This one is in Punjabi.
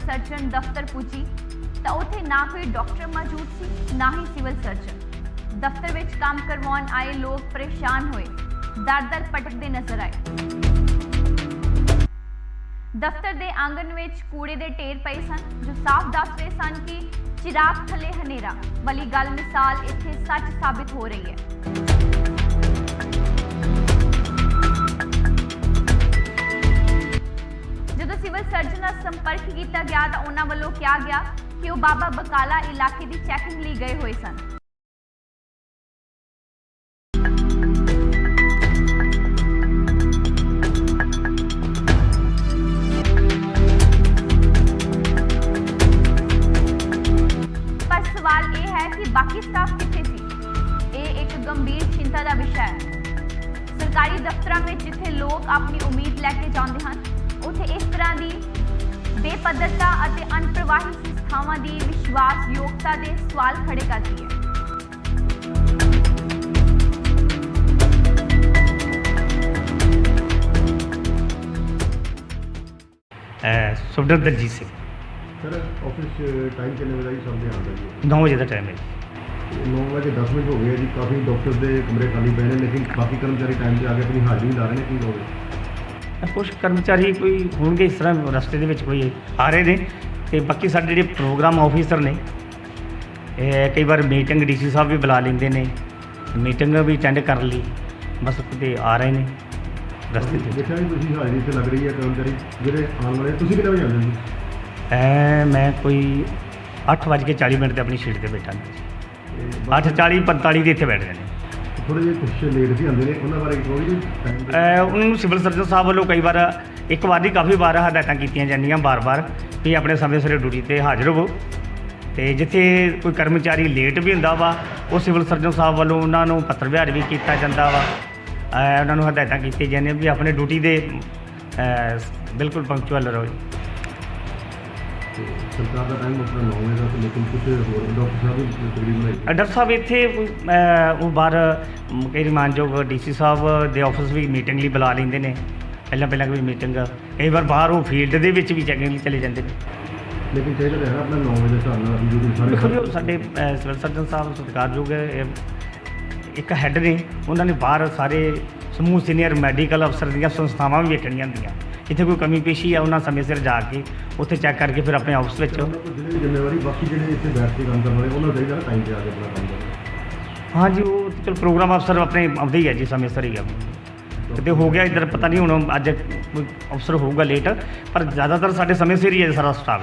ਸਰਜਨ ਦਫ਼ਤਰ ਪੁੱਜੀ ਤਾਂ ਉੱਥੇ ਨਾ ਕੋਈ ਡਾਕਟਰ ਮੌਜੂਦ ਸੀ, ਨਾ ਹੀ ਸਿਵਲ ਸਰਜਨ। ਦਫ਼ਤਰ ਵਿੱਚ ਕੰਮ ਕਰਵਾਉਣ ਆਏ ਲੋਕ ਪਰੇਸ਼ਾਨ ਹੋਏ। ਦਰ-ਦਰ ਭਟਕਦੇ ਨਜ਼ਰ ਆਏ। ਦਫ਼ਤਰ ਦੇ ਆਂਗਣ ਵਿੱਚ ਕੂੜੇ ਦੇ ਢੇਰ ਪਏ ਸਨ, ਜੋ ਸਾਫ਼ ਦੱਸ ਰਹੇ ਸਨ ਕਿ ਚਿਰਾਗ ਥੱਲੇ ਹਨੇਰਾ। ਵਾਲੀ ਗੱਲ ਮਿਸਾਲ ਇੱਥੇ ਸੱਚ ਸਾਬਿਤ ਹੋ ਰਹੀ ਹੈ। ਸੰਪਰਕ ਕੀਤਾ ਗਿਆ ਤਾਂ ਉਹਨਾਂ ਵੱਲੋਂ ਕਿਹਾ ਗਿਆ ਕਿ ਉਹ ਬਾਬਾ ਬਕਾਲਾ ਇਲਾਕੇ ਦੀ ਚੈਕਿੰਗ ਲਈ ਗਏ ਹੋਏ ਸਨ। ਪਰ ਸਵਾਲ ਇਹ ਹੈ ਕਿ ਬਾਕੀ ਸਟਾਫ ਕਿੱਥੇ ਸੀ? ਇਹ ਇੱਕ ਗੰਭੀਰ ਚਿੰਤਾ ਦਾ ਵਿਸ਼ਾ ਹੈ। ਸਰਕਾਰੀ ਦਫ਼ਤਰਾਂ ਵਿੱਚ ਜਿੱਥੇ ਲੋਕ ਆਪਣੀ ਉਮੀਦ ਲੈ ਕੇ ਜਾਂਦੇ ਹਨ, ਉੱਥੇ ਇਸ ਤਰ੍ਹਾਂ ਦੀ ਬੇਪੱਧਰਤਾ ਅਤੇ ਅਨਪ੍ਰਵਾਹੀ ਸੰਸਥਾਵਾਂ ਦੀ ਵਿਸ਼ਵਾਸਯੋਗਤਾ ਦੇ ਸਵਾਲ ਖੜੇ ਕਰਦੀ ਹੈ। ਅਹ Sukhdar Daljit Singh. Sir office time ਕਿੰਨੇ ਵਜੇ ਦਾ ਜੀ ਸਭ ਦੇ ਆਉਂਦਾ ਜੀ? 9 ਵਜੇ ਦਾ ਟਾਈਮ ਹੈ 9 ਵਜੇ 10 ਮਿੰਟ ਹੋ ਗਏ ਆ ਜੀ ਕਾਫੀ ਡਾਕਟਰ ਦੇ ਕਮਰੇ ਖਾਲੀ ਪਏ ਨੇ ਲੇਕਿਨ ਬਾਕੀ ਕਰਮਚਾਰੀ ਟਾਈਮ ਤੇ ਆ ਕੇ ਆਪਣੀ ਹਾਜ਼ਰੀ ਲਾ ਰਹੇ ਨੇ ਕੀ ਹੋਵੇ ਕੁਝ ਕਰਮਚਾਰੀ ਕੋਈ ਹੋਣਗੇ ਇਸ ਤਰ੍ਹਾਂ ਰਸਤੇ ਦੇ ਵਿੱਚ ਕੋਈ ਆ ਰਹੇ ਨੇ ਤੇ ਬਾਕੀ ਸਾਡੇ ਜਿਹੜੇ ਪ੍ਰੋਗਰਾਮ ਆਫੀਸਰ ਨੇ ਇਹ ਕਈ ਵਾਰ ਮੀਟਿੰਗ ਡੀਸੀ ਸਾਹਿਬ ਵੀ ਬੁਲਾ ਲੈਂਦੇ ਨੇ ਮੀਟਿੰਗ ਵੀ ਅਟੈਂਡ ਕਰ ਲਈ ਬਸ ਕਿਤੇ ਆ ਰਹੇ ਨੇ ਰਸਤੇ ਦੇ ਵਿੱਚ। ਦੇਖਿਆ ਜੀ ਤੁਸੀਂ ਹਾਜ਼ਰੀ ਤੇ ਲੱਗ ਰਹੀ ਹੈ ਕਰਮਚਾਰੀ ਜਿਹੜੇ ਆਉਣ ਵਾਲੇ ਤੁਸੀਂ ਕਿੰਨੇ ਵਜੇ ਆਉਂਦੇ ਜੀ? ਐ ਮੈਂ ਕੋਈ 8:40 ਮਿੰਟ ਤੇ ਆਪਣੀ ਸੀਟ ਤੇ ਬੈਠਾ। ਹਾਂ 8:40 45 ਦੇ ਇੱਥੇ ਬੈਠ ਜਾਂਦੇ ਥੋੜੇ ਜਿਹੇ ਕੁਛ ਲੇਟ ਸੀ ਆਉਂਦੇ ਨੇ ਉਹਨਾਂ ਬਾਰੇ ਕੋਈ ਜੀ ਟਾਈਮ ਐ ਉਹਨਾਂ ਨੂੰ ਸਿਵਲ ਸਰਜਨ ਸਾਹਿਬ ਵੱਲੋਂ ਕਈ ਵਾਰ ਇੱਕ ਵਾਰ ਨਹੀਂ ਕਾਫੀ ਵਾਰ ਹਦਾਇਤਾਂ ਕੀਤੀਆਂ ਜਾਂਦੀਆਂ ਬਾਰ-ਬਾਰ ਵੀ ਆਪਣੇ ਸਮੇਂ ਸਿਰ ਡਿਊਟੀ ਤੇ ਹਾਜ਼ਰ ਹੋਵੋ। ਤੇ ਜਿੱਥੇ ਕੋਈ ਕਰਮਚਾਰੀ ਲੇਟ ਵੀ ਹੁੰਦਾ ਵਾ ਉਹ ਸਿਵਲ ਸਰਜਨ ਸਾਹਿਬ ਵੱਲੋਂ ਉਹਨਾਂ ਨੂੰ ਪੱਤਰ ਵਿਹਾਰ ਵੀ ਕੀਤਾ ਜਾਂਦਾ ਵਾ। ਐ ਉਹਨਾਂ ਨੂੰ ਹਦਾਇਤਾਂ ਕੀਤੀਆਂ ਜਾਂਦੀਆਂ ਵੀ ਆਪਣੇ ਡਿਊਟੀ ਦੇ ਐ, ਬਿਲਕੁਲ ਪੰਕਚੁਅਲ ਰਹੋ ਜੀ। ਸਰਕਾਰ ਦਾ ਟਾਈਮ ਆਪਣਾ 9 ਵਜੇ ਦਾ ਸੀ, ਲੇਕਿਨ ਕੁਝ ਹੋਰ ਡਾਕਟਰ ਸਾਹਿਬ ਵੀ ਤਕਰੀਬਨ ਹੈ ਡਾਕਟਰ ਸਾਹਿਬ ਇੱਥੇ ਕੋਈ, ਉਹ ਬਾਹਰ ਮ, ਕਈ ਮਾਨਯੋਗ ਡੀਸੀ ਸਾਹਿਬ ਦੇ ਆਫਿਸ ਵੀ ਮੀਟਿੰਗ ਲਈ ਬੁਲਾ ਲੈਂਦੇ ਨੇ। ਪਹਿਲਾਂ ਪਹਿਲਾਂ ਕੋਈ ਮੀਟਿੰਗ ਕਈ ਵਾਰ ਬਾਹਰ ਉਹ ਫੀਲਡ ਦੇ ਵਿੱਚ ਵੀ ਚੈਕਿੰਗ ਲਈ ਚਲੇ ਜਾਂਦੇ ਨੇ। ਲੇਕਿਨ ਚਾਹੀਦਾ ਤਾਂ ਹੈ ਆਪਣਾ 9 ਵਜੇ ਦੇ ਹਿਸਾਬ ਨਾਲ ਡਿਊਟੀ ਸਾਰੇ ਦੇਖੋ ਜੀ ਉਹ ਸਾਡੇ ਸਿਵਲ ਸਰਜਨ ਸਾਹਿਬ ਸਤਿਕਾਰਯੋਗ ਹੈ ਇਹ ਇੱਕ ਹੈੱਡ ਨੇ। ਉਹਨਾਂ ਨੇ ਬਾਹਰ ਸਾਰੇ ਸਮੂਹ ਸੀਨੀਅਰ ਮੈਡੀਕਲ ਅਫਸਰ ਦੀਆਂ ਸੰਸਥਾਵਾਂ ਵੀ ਵੇਖਣੀਆਂ ਹੁੰਦੀਆਂ। ਇੱਥੇ ਕੋਈ ਕਮੀ ਪੇਸ਼ੀ ਹੈ ਉਹਨਾਂ ਸਮੇਂ ਸਿਰ ਜਾ ਕੇ ਉੱਥੇ ਚੈੱਕ ਕਰਕੇ ਫਿਰ ਆਪਣੇ ਆਫਿਸ ਵਿੱਚ ਉਹਨਾਂ ਕੋਲ ਜਿਹੜੀ ਜ਼ਿੰਮੇਵਾਰੀ ਬਾਕੀ ਜਿਹੜੇ ਇੱਥੇ ਬੈਠ ਕੇ ਕੰਮ ਕਰਨ ਵਾਲੇ ਉਹਨਾਂ ਨੂੰ ਚਾਹੀਦਾ ਟਾਈਮ ਤੇ ਆ ਕੇ ਆਪਣਾ ਕੰਮ ਕਰਨਾ ਹਾਂਜੀ ਉਹ ਚਲ ਪ੍ਰੋਗਰਾਮ ਅਫਸਰ ਆਪਣੇ ਆਉਂਦੇ ਹੀ ਹੈ ਜੀ ਸਮੇਂ ਸਿਰ ਹੀ ਆ। ਕਿਤੇ ਹੋ ਗਿਆ ਇੱਧਰ ਪਤਾ ਨਹੀਂ ਹੁਣ ਅੱਜ ਕੋਈ ਅਫਸਰ ਹੋਊਗਾ ਲੇਟ ਪਰ ਜ਼ਿਆਦਾਤਰ ਸਾਡੇ ਸਮੇਂ ਸਿਰ ਹੀ ਹੈ ਸਾਰਾ ਸਟਾਫ